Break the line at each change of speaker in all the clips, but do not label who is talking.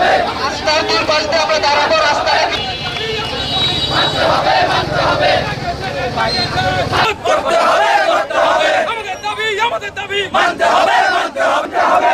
রাস্তার দুই পাশে আমরা দাঁড়াবো রাস্তায়।
আমাদের দাবি আমাদের দাবি। মানতে হবে মানতে হবে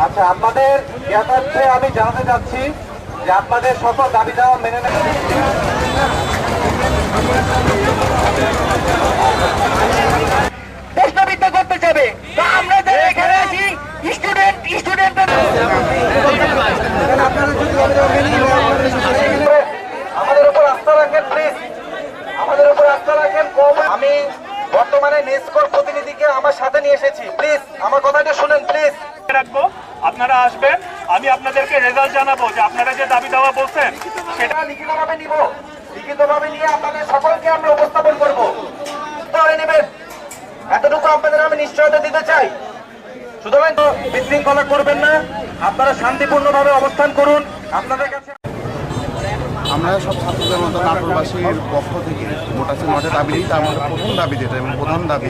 আচ্ছা আপনাদের জ্ঞাতার্থে আমি জানাতে চাচ্ছি যে আপনাদের সকল দাবি দেওয়া মেনে নেবেন আমি বর্তমানে নেসকোর প্রতিনিধিকে আমার সাথে নিয়ে এসেছি। প্লিজ আমার কথাটা শুনেন প্লিজ।
রাখব আপনারা আসবেন আমি আপনাদেরকে রেজাল্ট জানাব যে আপনারা যে দাবি দেওয়া বলছেন সেটা
লিখিতভাবে নিব। লিখিতভাবে নিয়ে আপনাদের সকলকে আমরা উপস্থাপন করব। ধরে নেবেন এতটুকু আপনাদের আমি নিশ্চয়তা দিতে চাই। সুতরাং বিশৃঙ্খলা করবেন না আপনারা শান্তিপূর্ণভাবে অবস্থান করুন। আপনাদের কাছে
আমরা সব ছাত্রদের মতো নাটোরবাসীর পক্ষ থেকে মোট নয়টা দাবি নিই তার মধ্যে প্রথম দাবি যেটা এবং প্রধান দাবি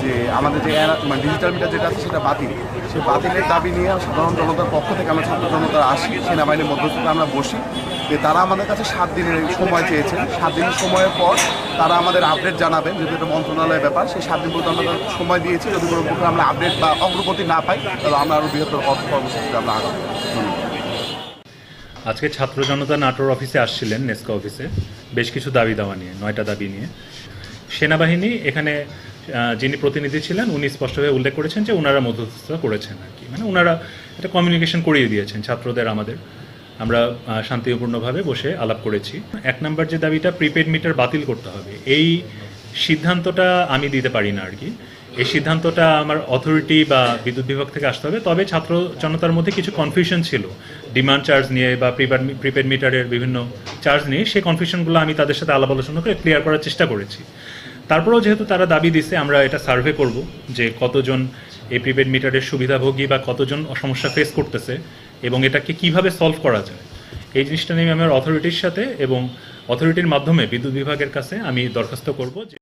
যে আমাদের যে মানে ডিজিটাল মিটার যেটা আছে সেটা বাতিল। সেই বাতিলের দাবি নিয়ে সাধারণ জনতার পক্ষ থেকে আমরা ছাত্র জনতার আসি, সেনাবাহিনীর মধ্যস্থতে আমরা বসি। যে তারা আমাদের কাছে সাত দিনের সময় চেয়েছেন। সাত দিনের সময়ের পর তারা আমাদের আপডেট জানাবেন, যেহেতু এটা মন্ত্রণালয়ের ব্যাপার, সেই সাত দিন পর্যন্ত আমরা সময় দিয়েছি। যদি কোনো আমরা আপডেট বা অগ্রগতি না পাই, তাহলে আমরা আরও বৃহত্তর কর্ম- কর্মসূচিতে আমরা ধন্যবাদ
আজকে ছাত্র জনতা নাটোর অফিসে আসছিলেন নেস্কা অফিসে। বেশ কিছু দাবি দাওয়া নিয়ে, নয়টা দাবি নিয়ে। সেনাবাহিনী এখানে যিনি প্রতিনিধি ছিলেন, উনি স্পষ্টভাবে উল্লেখ করেছেন যে ওনারা মধ্যস্থতা করেছেন আর কি। মানে ওনারা এটা কমিউনিকেশন করিয়ে দিয়েছেন, ছাত্রদের আমাদের। আমরা শান্তিপূর্ণভাবে বসে আলাপ করেছি। এক নম্বর যে দাবিটা প্রিপেড মিটার বাতিল করতে হবে। এই সিদ্ধান্তটা আমি দিতে পারি না আর কি। এই সিদ্ধান্তটা আমার অথরিটি বা বিদ্যুৎ বিভাগ থেকে আসতে হবে। তবে ছাত্র জনতার মধ্যে কিছু কনফিউশন ছিল। ডিমান্ড চার্জ নিয়ে বা প্রিপেড প্রিপেড মিটারের বিভিন্ন চার্জ নিয়ে, সেই কনফিউশনগুলো আমি তাদের সাথে আলাপ আলোচনা করে ক্লিয়ার করার চেষ্টা করেছি। তারপরেও যেহেতু তারা দাবি দিছে, আমরা এটা সার্ভে করব যে কতজন এই প্রিপেড মিটারের সুবিধাভোগী বা কতজন সমস্যা ফেস করতেছে এবং এটাকে কীভাবে সলভ করা যায়। এই জিনিসটা নিয়ে আমি আমার অথরিটির সাথে এবং অথরিটির মাধ্যমে বিদ্যুৎ বিভাগের কাছে আমি দরখাস্ত করব যে